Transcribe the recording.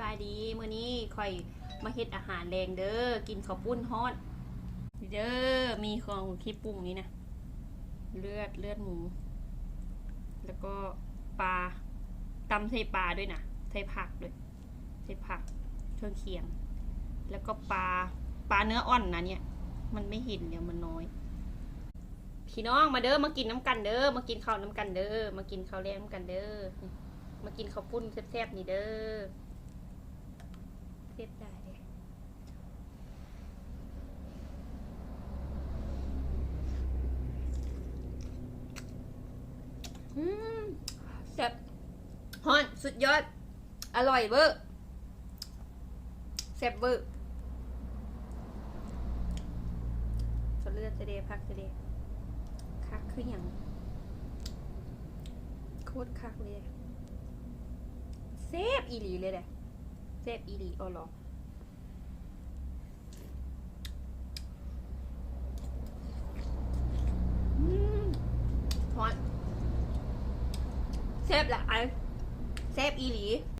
บายดีมื้อนี้ข่อยมาเฮ็ดอาหารแรงเด้อกินข้าวปุ้นฮอดเด้อมีของที่ปรุงนี้นะเลือดเลือดหมู แล้วก็ปลาตำใส่ปลาด้วยนะใส่ผักด้วยใส่ผักเครื่องเคียง แล้วก็ปลาปลาเนื้ออ่อนนะเนี่ย มันไม่เห็นเดี๋ยวมันน้อย พี่น้องมาเด้อมากินน้ำกันเด้อมากินข้าวน้ำกันเด้อมากินข้าวแรงน้ำกันเด้อมากินข้าวปุ้นแซ่บๆนี่เด้อแซ่บได้เด้อืมแซ่บฮอน สุดยอด อร่อยเวอร์แซ่บเวอร์สดเลือดจะเดพักจะเดคักคืออย่างโคตรคักเลยเซฟอีหลีเลยแหละเซฟอีหลีอ๋อหรออืมฮอนเซฟหลาย เซฟอีหลี